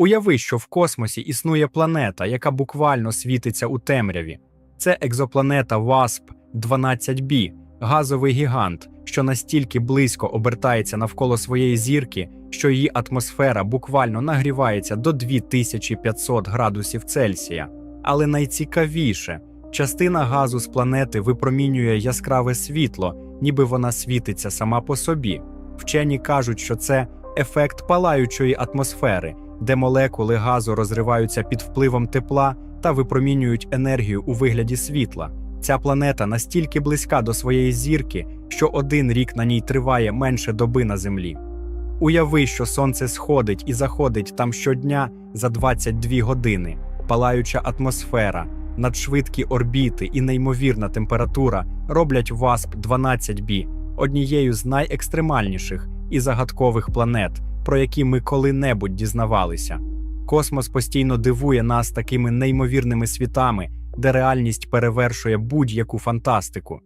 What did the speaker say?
Уяви, що в космосі існує планета, яка буквально світиться у темряві. Це екзопланета WASP 12b, газовий гігант, що настільки близько обертається навколо своєї зірки, що її атмосфера буквально нагрівається до 2500 градусів Цельсія. Але найцікавіше, частина газу з планети випромінює яскраве світло, ніби вона світиться сама по собі. Вчені кажуть, що це ефект палаючої атмосфери, де молекули газу розриваються під впливом тепла та випромінюють енергію у вигляді світла. Ця планета настільки близька до своєї зірки, що один рік на ній триває менше доби на Землі. Уяви, що сонце сходить і заходить там щодня за 22 години, палаюча атмосфера, надшвидкі орбіти і неймовірна температура роблять WASP 12b однією з найекстремальніших і загадкових планет, про які ми коли-небудь дізнавалися. Космос постійно дивує нас такими неймовірними світами, де реальність перевершує будь-яку фантастику.